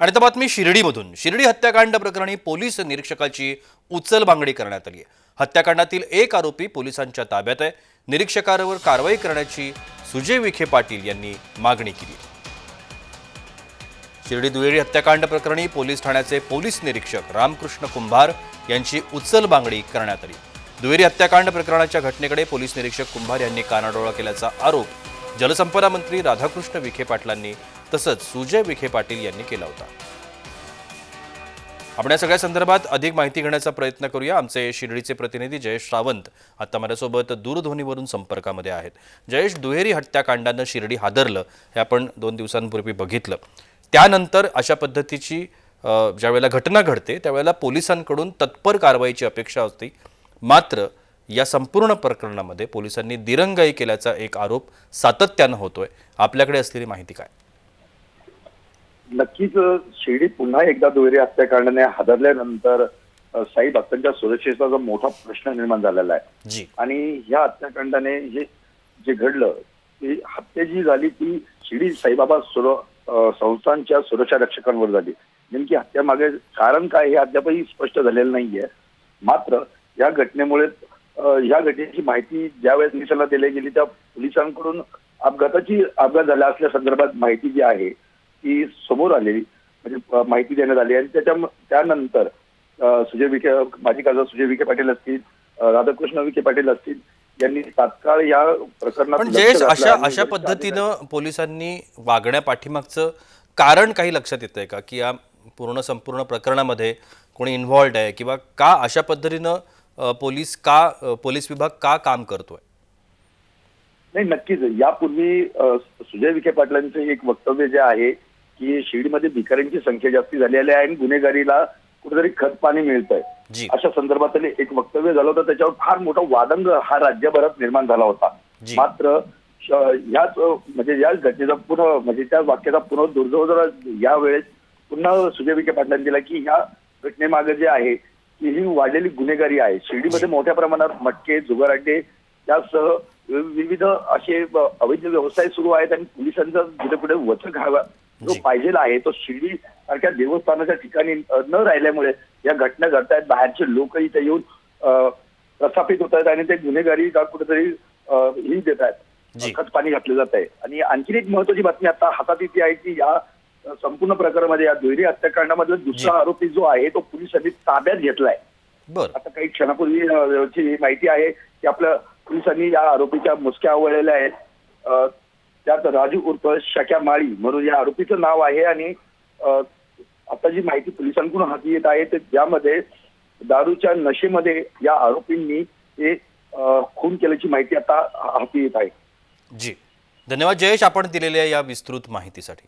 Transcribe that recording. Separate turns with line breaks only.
आणि आता बातमी शिर्डीमधून. शिर्डी हत्याकांड प्रकरणी पोलीस निरीक्षकाची उचलबांगडी करण्यात आली आहे. हत्याकांडातील एक आरोपी पोलिसांच्या ताब्यात आहे. निरीक्षकावर कारवाई करण्याची सुजय विखे पाटील यांनी मागणी केली शिर्डी दुहेरी हत्याकांड प्रकरणी पोलीस ठाण्याचे पोलीस निरीक्षक रामकृष्ण कुंभार यांची उचलबांगडी करण्यात आली. दुहेरी हत्याकांड प्रकरणाच्या घटनेकडे पोलीस निरीक्षक कुंभार यांनी कानाडोळा केल्याचा आरोप जलसंपदा मंत्री राधाकृष्ण विखे पाटलांनी तसंच सुजय विखे पाटील यांनी केला होता. आपण या सगळ्या संदर्भात अधिक माहिती घेण्याचा प्रयत्न करूया. आमचे शिर्डीचे प्रतिनिधी जयेश सावंत आता माझ्यासोबत दूरध्वनीवरून संपर्कामध्ये आहेत. जयेश दुहेरी हत्याकांडानं शिर्डी हादरलं हे आपण दोन दिवसांपूर्वी बघितलं. त्यानंतर अशा पद्धतीची ज्यावेळेला घटना घडते त्यावेळेला पोलिसांकडून तत्पर कारवाईची अपेक्षा असते. मात्र या संपूर्ण प्रकरणामध्ये पोलिसांनी दिरंगाई केल्याचा एक आरोप सातत्यानं होतोय. आपल्याकडे असलेली माहिती काय?
नक्कीच शिर्डी पुन्हा एकदा दुहेरी हत्याकांडाने हादरल्यानंतर अ, साई भक्तांच्या सुरक्षेचा जो मोठा प्रश्न निर्माण झालेला आहे.
जी.
आणि ह्या हत्याकांडाने हे जे घडलं ती हत्या जी झाली ती शिर्डी साईबाबा सुर संस्थांच्या सुरक्षा रक्षकांवर झाली. नेमकी हत्या मागे कारण काय हे अद्यापही स्पष्ट झालेलं नाहीये. मात्र या घटनेमुळे अ, या घटनेची माहिती ज्या वेळेस पोलिसांना दिली गेली त्या पोलिसांकडून अपघाताची अपघात झाला असल्या संदर्भात माहिती जी आहे ती समोर आलेली म्हणजे माहिती देण्यात आली. आणि त्याच्या त्यानंतर सुजय विखे माजी खासदार सुजय विखे पाटील असतील राधाकृष्ण विखे पाटील असतील यांनी तात्काळ या प्रकरणात
जयेश
घातलं
अशा अशा पद्धतीनं पोलिसांनी वागण्या पाठीमागचं कारण काही लक्षात येतंय का? की या पूर्ण संपूर्ण प्रकरणामध्ये कोणी इन्व्हॉल्ड आहे किंवा का अशा पद्धतीनं पोलीस का पोलीस विभाग का काम करतोय?
नाही नक्कीच. यापूर्वी सुजय विखे पाटलांचं एक वक्तव्य जे आहे की शिर्डीमध्ये भिकाऱ्यांची संख्या जास्ती झालेली आहे आणि गुन्हेगारीला कुठेतरी खत पाणी मिळतंय.
जी.
अशा संदर्भातले एक वक्तव्य झालं होतं. त्याच्यावर फार मोठा वादंग हा राज्यभरात निर्माण झाला होता. मात्र याच म्हणजे या घटनेचा पुन्हा म्हणजे त्या वाक्याचा पुन्हा दुर्दैव जरा यावेळेस पुन्हा सुजय विखे पाटलांनी दिला की ह्या घटनेमागे जे आहे ही वाढलेली गुन्हेगारी आहे शिर्डीमध्ये मोठ्या प्रमाणात मटके जुगाराटे त्यासह विविध असे अवैध व्यवसाय सुरू आहेत आणि पोलिसांचा जिथे कुठे वचक हवा जो. पाहिजे आहे तो शिर्डी सारख्या देवस्थानाच्या ठिकाणी न राहिल्यामुळे या घटना घडतायत बाहेरचे लोक इथे येऊन प्रस्थापित होत आहेत आणि ते गुन्हेगारी का कुठेतरी ही देत. आहेत खत पाणी घातलं जात आहे आणि आणखीन एक महत्वाची बातमी आता हातात येते आहे की या संपूर्ण प्रकरणामध्ये या दुहेरी हत्याकांडामधला दुसरा. आरोपी जो आहे तो पोलिसांनी ताब्यात घेतलाय.
बर.
आता काही क्षणापूर्वी माहिती आहे की आपल्या पोलिसांनी या आरोपीच्या मुसक्या आवळलेल्या आहेत. त्यात राजू उर्फ शक्या माळी म्हणून या आरोपीचं नाव आहे आणि आता जी माहिती पोलिसांकडून हाती येत आहे ते ज्यामध्ये दारूच्या नशेमध्ये या आरोपींनी अ, खून केल्याची माहिती आता हाती येत आहे.
जी. धन्यवाद जयेश आपण दिलेल्या या विस्तृत माहितीसाठी.